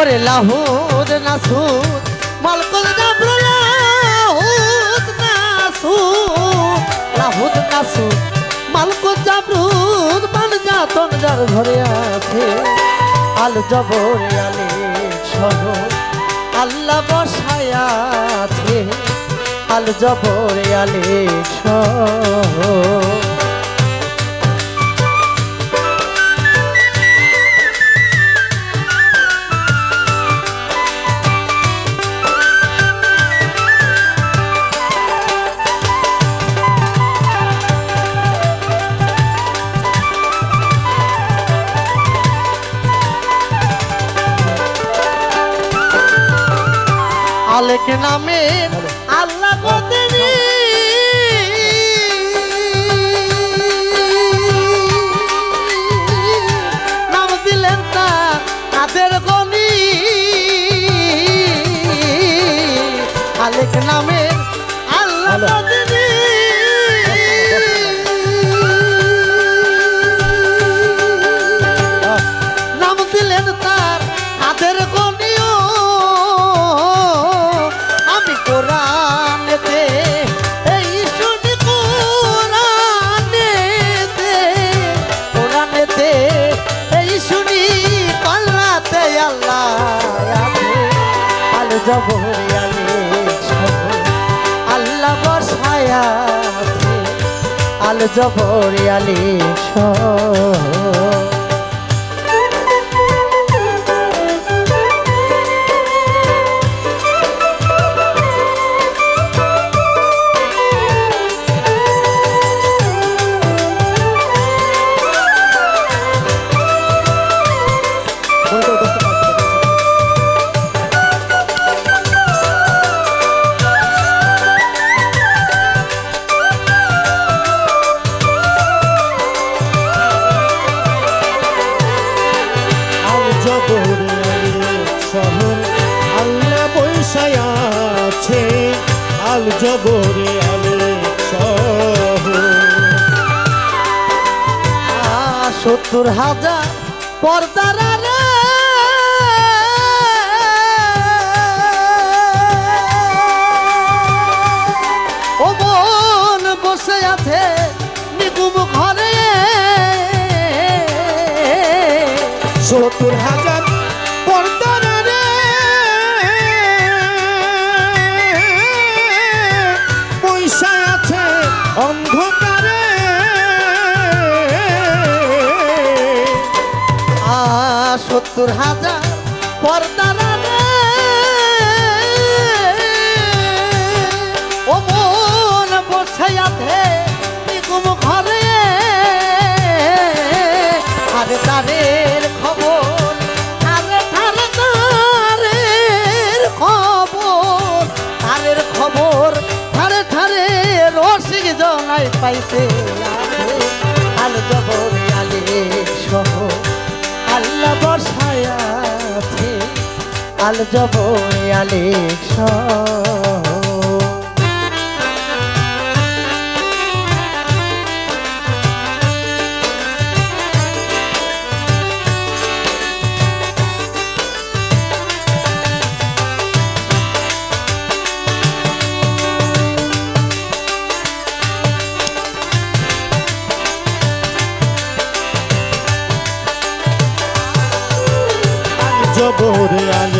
ওরে লাহুদ নাসুদ মালকুল জাবরু লাহুদ নাসুদ লাহুদ নাসুদ মালকুল জাবরুদ মান জাতন যার ঘরে আছে। আল জবরে আলে সহ আল্লাহ বসায়া আছে। আল জবরে আলে সহ আলেক নামে আল্লাহ আল জবরিয়ালি আল্লাহ বসায়া আল জবরিয়ালি জবরে আলে সত্তর হাজার পর্দারা রে ও মন বসে আছে নিগুম ঘরে। সত্তর হাজার অন্ধকারে। আ সত্তর হাজার পর্দার ও মন বসে জনাই পাইতে আল জবর আলে সহ। আল্লাহ বসায় আছে আল আলে সহ। জবরে আলে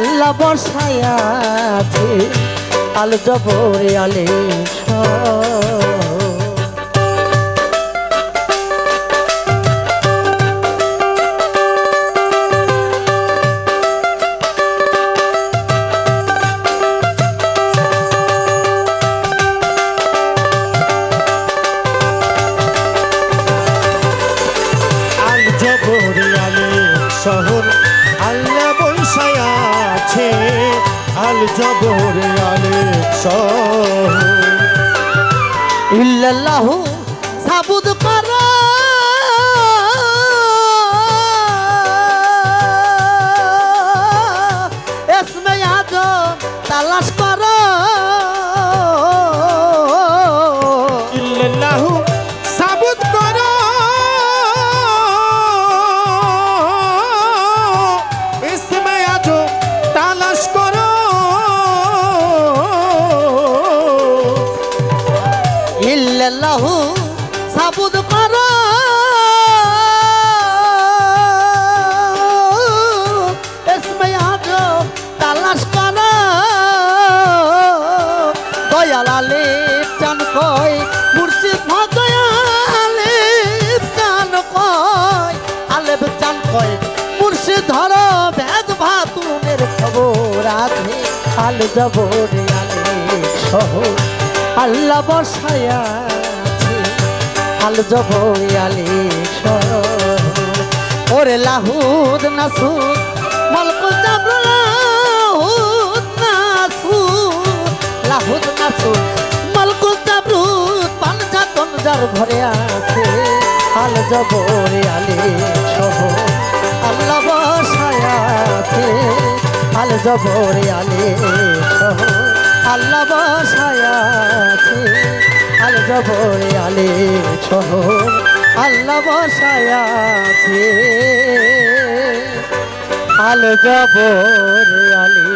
আল্লাহ বর্ষায় আছে আল জবরে আলে। আল জবরে আলে শহর ইল্লাল্লাহু সাবুদ কর কয় মুর্শিদ ধর ভেদ ভাতুনের খবর আছে। আল জবরে আলে সহ আল্লাহ বসায়া আছে। আল জবরে আলে সহ ওরে লাহুদ নাসুদ মলকুল জাবর লাহুদ নাসুদ লাহুদ নাসুদ মলকুল জাবরুদ পাঞ্জাতন যার ঘরে আছে। আল জবরে আলে জবরে আলে আল্লাহ বসায়া আছে। আল জবরে আলে সহ আল্লাহ বসায়া আল জবরে আলে